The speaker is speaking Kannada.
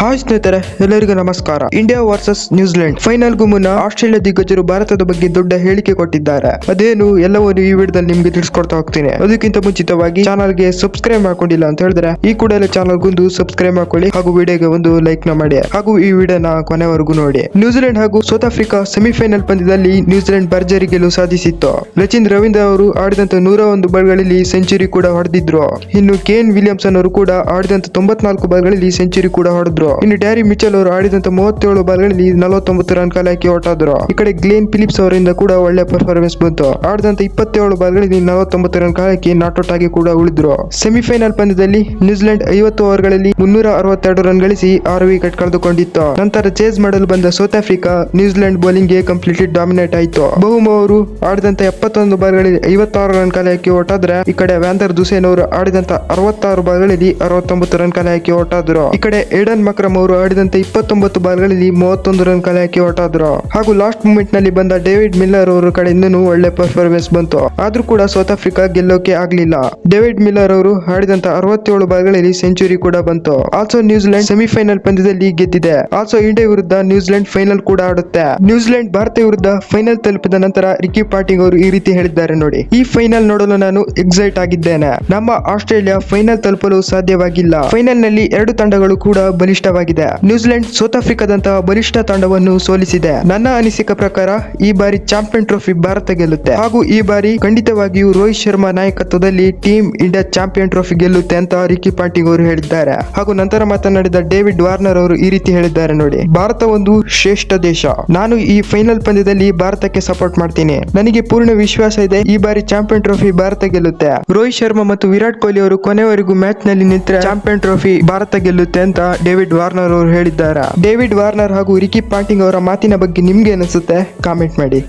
ಹಾಯ್ ಸ್ನೇಹಿತರೆ, ಎಲ್ಲರಿಗೂ ನಮಸ್ಕಾರ. ಇಂಡಿಯಾ ವರ್ಸಸ್ ನ್ಯೂಜಿಲೆಂಡ್ ಫೈನಲ್ ಮುನ್ನ ಆಸ್ಟ್ರೇಲಿಯಾ ದಿಗ್ಗಜರು ಭಾರತದ ಬಗ್ಗೆ ದೊಡ್ಡ ಹೇಳಿಕೆ ಕೊಟ್ಟಿದ್ದಾರೆ. ಅದೇನು, ಎಲ್ಲವನ್ನು ಈ ವಿಡಿಯೋದಲ್ಲಿ ನಿಮ್ಗೆ ತಿಳಿಸ್ಕೊಡ್ತಾ ಹೋಗ್ತೀನಿ. ಅದಕ್ಕಿಂತ ಮುಂಚಿತವಾಗಿ ಚಾನಲ್ಗೆ ಸಬ್ಸ್ಕ್ರೈಬ್ ಮಾಡ್ಕೊಂಡಿಲ್ಲ ಅಂತ ಹೇಳಿದ್ರೆ, ಈ ಕೂಡಲೇ ಚಾನಲ್ ಗೊಂದು ಸಬ್ಸ್ಕ್ರೈಬ್ ಮಾಡ್ಕೊಳ್ಳಿ ಹಾಗೂ ವಿಡಿಯೋಗೆ ಒಂದು ಲೈಕ್ನ ಮಾಡಿ. ಹಾಗೂ ಈ ವಿಡಿಯೋನ ಕೊನೆವರೆಗೂ ನೋಡಿ. ನ್ಯೂಜಿಲೆಂಡ್ ಹಾಗೂ ಸೌತ್ ಆಫ್ರಿಕಾ ಸೆಮಿಫೈನಲ್ ಪಂದ್ಯದಲ್ಲಿ ನ್ಯೂಜಿಲೆಂಡ್ ಭರ್ಜರಿ ಗೆಲುವು ಸಾಧಿಸಿತ್ತು. ರಚಿನ್ ರವೀಂದ್ರ ಅವರು ಆಡಿದಂತ ನೂರ ಒಂದು ಬಾಲ್ಗಳಲ್ಲಿ ಸೆಂಚುರಿ ಕೂಡ ಹೊಡೆದಿದ್ರು. ಇನ್ನು ಕೇನ್ ವಿಲಿಯಮ್ಸನ್ ಅವರು ಕೂಡ ಆಡಿದಂತ ತೊಂಬತ್ನಾಲ್ಕು ಬಾಲ್ಗಳಲ್ಲಿ ಸೆಂಚುರಿ ಕೂಡ ಹೊಡೆದ್ರು. ಇನ್ನು ಡ್ಯಾರಿ ಮಿಚಲ್ ಅವರು ಆಡಿದಂತ ಮೂವತ್ತೇಳು ಬಾಲ್ಗಳಲ್ಲಿ ನಲವತ್ತೊಂಬತ್ತು ರನ್ ಕಾಲ ಹಾಕಿ ಆದ್ರು. ಈ ಕಡೆ ಗ್ಲೇನ್ ಫಿಲಿಪ್ಸ್ ಅವರಿಂದ ಕೂಡ ಒಳ್ಳೆ ಪರ್ಫಾರ್ಮೆನ್ಸ್ ಬಂತು. ಆಡಿದಂತ ಇಪ್ಪತ್ತೇಳು ಬಾಲ್ಗಳಲ್ಲಿ ನಲವತ್ತೊಂಬತ್ತು ರನ್ ಕಾಲ ಹಾಕಿ ನಾಟ್ಔಟ್ ಆಗಿ ಕೂಡ ಉಳಿದ್ರು. ಸೆಮಿಫೈನಲ್ ಪಂದ್ಯದಲ್ಲಿ ನ್ಯೂಜಿಲೆಂಡ್ ಐವತ್ತು ಓವರ್ಗಳಲ್ಲಿ ಮುನ್ನೂರ ಅರವತ್ತೆರಡು ರನ್ ಗಳಿಸಿ ಆರು ವಿಕೆಟ್ ಕಳೆದುಕೊಂಡಿತ್ತು. ನಂತರ ಚೇಸ್ ಮಾಡಲು ಬಂದ ಸೌತ್ ಆಫ್ರಿಕಾ ನ್ಯೂಜಿಲೆಂಡ್ ಬೌಲಿಂಗ್ಗೆ ಕಂಪ್ಲೀಟ್ಲಿ ಡಾಮಿನೇಟ್ ಆಯಿತು. ಬಹುಮ ಅವರು ಆಡಿದಂತ ಎಪ್ಪತ್ತೊಂದು ಬಾಲ್ಗಳಲ್ಲಿ ಐವತ್ತಾರು ರನ್ ಕಾಲ ಹಾಕಿ ಓಟಾದ್ರೆ ಈ ಕಡೆ ವ್ಯಾಂದರ್ ದುಸೇನ್ ಅವರು ಆಡಿದಂತ ಅರವತ್ತಾರು ಬಾಲ್ಗಳಲ್ಲಿ ಅರವತ್ತೊಂಬತ್ತು ರನ್ ಕಾಲ ಹಾಕಿ ಹೊರಟಾದ್ರು. ಈ ಕಡೆ ಏಡನ್ ಮಕ್ರಮ್ ಅವರು ಆಡಿದಂತ ಇಪ್ಪತ್ತೊಂಬತ್ತು ಬಾಲ್ಗಳಲ್ಲಿ ಮೂವತ್ತೊಂದು ರನ್ ಕಲೆ ಹಾಕಿ ಹೊರಟಾದ್ರು. ಹಾಗೂ ಲಾಸ್ಟ್ ಮೂಮೆಂಟ್ನಲ್ಲಿ ಬಂದ ಡೇವಿಡ್ ಮಿಲ್ಲರ್ ಅವರ ಕಡೆಯಿಂದನೂ ಒಳ್ಳೆ ಪರ್ಫಾರ್ಮೆನ್ಸ್ ಬಂತು. ಆದ್ರೂ ಕೂಡ ಸೌತ್ ಆಫ್ರಿಕಾ ಗೆಲ್ಲೋಕೆ ಆಗ್ಲಿಲ್ಲ. ಡೇವಿಡ್ ಮಿಲ್ಲರ್ ಅವರು ಆಡಿದಂತ ಅರವತ್ತೇಳು ಬಾಲ್ಗಳಲ್ಲಿ ಸೆಂಚುರಿ ಕೂಡ ಬಂತು. ಆಲ್ಸೋ ನ್ಯೂಜಿಲೆಂಡ್ ಸೆಮಿಫೈನಲ್ ಪಂದ್ಯದಲ್ಲಿ ಗೆದ್ದಿದೆ. ಆಲ್ಸೋ ಇಂಡಿಯಾ ವಿರುದ್ಧ ನ್ಯೂಜಿಲೆಂಡ್ ಫೈನಲ್ ಕೂಡ ಆಡುತ್ತೆ. ನ್ಯೂಜಿಲೆಂಡ್ ಭಾರತ ವಿರುದ್ಧ ಫೈನಲ್ ತಲುಪಿದ ನಂತರ ರಿಕಿ ಪಾಟಿಂಗ್ ಅವರು ಈ ರೀತಿ ಹೇಳಿದ್ದಾರೆ ನೋಡಿ. ಈ ಫೈನಲ್ ನೋಡಲು ನಾನು ಎಕ್ಸೈಟ್ ಆಗಿದ್ದೇನೆ. ನಮ್ಮ ಆಸ್ಟ್ರೇಲಿಯಾ ಫೈನಲ್ ತಲುಪಲು ಸಾಧ್ಯವಾಗಿಲ್ಲ. ಫೈನಲ್ನಲ್ಲಿ ಎರಡು ತಂಡಗಳು ಕೂಡ ಬಲಿಷ್ಠವಾಗಿದೆ ನ್ಯೂಜಿಲೆಂಡ್, ಸೌತ್ ಆಫ್ರಿಕಾದಂತಹ ಬಲಿಷ್ಠ ತಂಡವನ್ನು ಸೋಲಿಸಿದೆ. ನನ್ನ ಅನಿಸಿಕೆ ಪ್ರಕಾರ, ಈ ಬಾರಿ ಚಾಂಪಿಯನ್ ಟ್ರೋಫಿ ಭಾರತ ಗೆಲ್ಲುತ್ತೆ. ಹಾಗೂ ಈ ಬಾರಿ ಖಂಡಿತವಾಗಿಯೂ ರೋಹಿತ್ ಶರ್ಮಾ ನಾಯಕತ್ವದಲ್ಲಿ ಟೀಮ್ ಇಂಡಿಯಾ ಚಾಂಪಿಯನ್ ಟ್ರೋಫಿ ಗೆಲ್ಲುತ್ತೆ ಅಂತ ರಿಕಿ ಪಾಂಟಿಂಗ್ ಅವರು ಹೇಳಿದ್ದಾರೆ. ಹಾಗೂ ನಂತರ ಮಾತನಾಡಿದ ಡೇವಿಡ್ ವಾರ್ನರ್ ಅವರು ಈ ರೀತಿ ಹೇಳಿದ್ದಾರೆ ನೋಡಿ, ಭಾರತ ಒಂದು ಶ್ರೇಷ್ಠ ದೇಶ. ನಾನು ಈ ಫೈನಲ್ ಪಂದ್ಯದಲ್ಲಿ ಭಾರತಕ್ಕೆ ಸಪೋರ್ಟ್ ಮಾಡ್ತೀನಿ. ನನಗೆ ಪೂರ್ಣ ವಿಶ್ವಾಸ ಇದೆ, ಈ ಬಾರಿ ಚಾಂಪಿಯನ್ ಟ್ರೋಫಿ ಭಾರತ ಗೆಲ್ಲುತ್ತೆ. ರೋಹಿತ್ ಶರ್ಮಾ ಮತ್ತು ವಿರಾಟ್ ಕೊಹ್ಲಿ ಅವರು ಕೊನೆವರೆಗೂ ಮ್ಯಾಚ್ನಲ್ಲಿ ನಿಂತರೆ ಚಾಂಪಿಯನ್ ಟ್ರೋಫಿ ಭಾರತ ಗೆಲ್ಲುತ್ತೆ ಅಂತ ಡೇವಿಡ್ ವಾರ್ನರ್ ಅವರು ಹೇಳಿದ್ದಾರೆ? ಡೇವಿಡ್ ವಾರ್ನರ್ ಹಾಗೂ ರಿಕಿ ಪಾಂಟಿಂಗ್ ಅವರ ಮಾತಿನ ಬಗ್ಗೆ ನಿಮ್ಗೆ ಅನಿಸುತ್ತೆ ಕಾಮೆಂಟ್ ಮಾಡಿ.